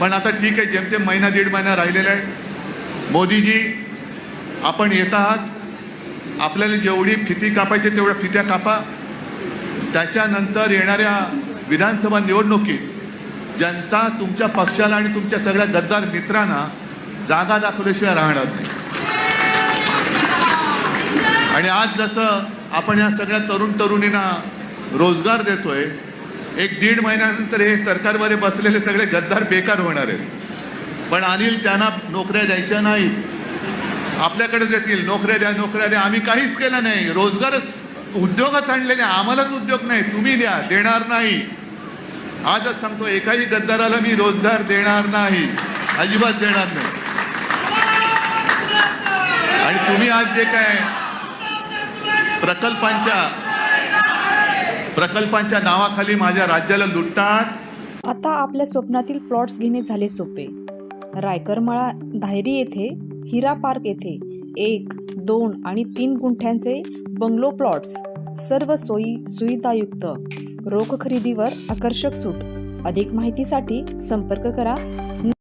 पण आता ठीक आहे जेमतेम महिना दीड महिना राहिलेला आहे. मोदीजी आपण येत आहात. आपल्याला जेवढी फिती कापायची तेवढ्या फित्या कापा. त्याच्यानंतर येणाऱ्या विधानसभा निवडणुकीत जनता तुमच्या पक्षाला आणि तुमच्या सगळ्या गद्दार मित्रांना जागा दाखवल्याशिवाय राहणार नाही. आणि आज जसं आपण या सगळ्या तरुण तरुणींना रोजगार देतोय एक दीड महिन्यानंतर हे सरकारमध्ये बसलेले सगळे गद्दार बेकार होणार आहेत. पण अनिल त्यांना नोकऱ्या द्यायच्या नाही. आपल्याकडे देतील. नोकऱ्या द्या नोकऱ्या द्या. आम्ही काहीच केलं नाही. रोजगारच उद्योगच आणले नाही. आम्हालाच उद्योग नाही. तुम्ही द्या. देणार नाही. आजच सांगतो एकाही गद्दाराला मी रोजगार देणार नाही. अजिबात देणार नाही. आणि तुम्ही आज जे काय प्रकल्पांच्या प्रकल्पांच्या नावाखाली माझ्या राज्याला लुटतात. आता आपल्या स्वप्नातील प्लॉट्स घेणे झाले सोपे. रायकरमाळा धायरी येथे हिरा पार्क येथे एक दोन आणि तीन गुंठ्यांचे बंगलो प्लॉट्स सर्व सोयी सुविधायुक्त. रोख खरेदीवर आकर्षक सूट. अधिक माहितीसाठी संपर्क करा.